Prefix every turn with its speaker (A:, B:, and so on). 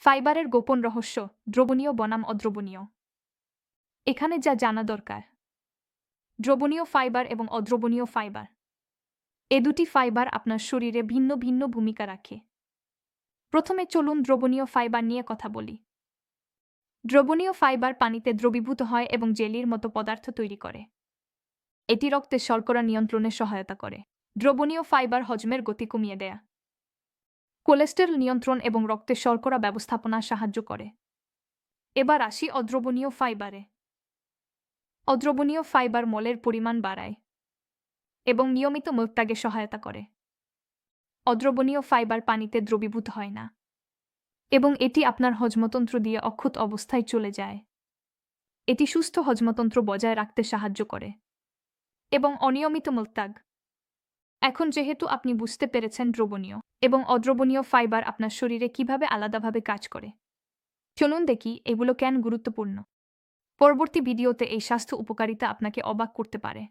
A: ফাইবারের গোপন রহস্য, দ্রবণীয় বনাম অদ্রবণীয়। এখানে যা জানা দরকার। দ্রবণীয় ফাইবার এবং অদ্রবণীয় ফাইবার। এ দুটি ফাইবার আপনার শরীরে ভিন্ন ভিন্ন ভূমিকা রাখে। প্রথমে চলুন দ্রবণীয় ফাইবার নিয়ে কথা বলি। দ্রবণীয় ফাইবার পানিতে দ্রবীভূত হয় এবং জেলির মতো পদার্থ তৈরি করে। এটি রক্তে শর্করা নিয়ন্ত্রণে সহায়তা করে। দ্রবণীয় ফাইবার হজমের গতি কমিয়ে দেয়া। কোলেস্টেরল নিয়ন্ত্রণ এবং রক্তে শর্করা ব্যবস্থাপনা সাহায্য করে। এবার আসি অদ্রবণীয় ফাইবারে। অদ্রবণীয় ফাইবার মলের পরিমাণ বাড়ায় এবং নিয়মিত মলত্যাগে সহায়তা করে। অদ্রবণীয় ফাইবার পানিতে দ্রবীভূত হয় না এবং এটি আপনার হজমতন্ত্র দিয়ে অক্ষত অবস্থায় চলে যায়। এটি সুস্থ হজমতন্ত্র বজায় রাখতে সাহায্য করে এবং অনিয়মিত মলত্যাগ এখন যেহেতু আপনি বুঝতে পেরেছেন দ্রবণীয় এবং অদ্রবণীয় ফাইবার আপনার শরীরে কীভাবে আলাদাভাবে কাজ করে। চলুন দেখি এগুলো কেন গুরুত্বপূর্ণ। পরবর্তী ভিডিওতে এই স্বাস্থ্য উপকারিতা আপনাকে অবাক করতে পারে।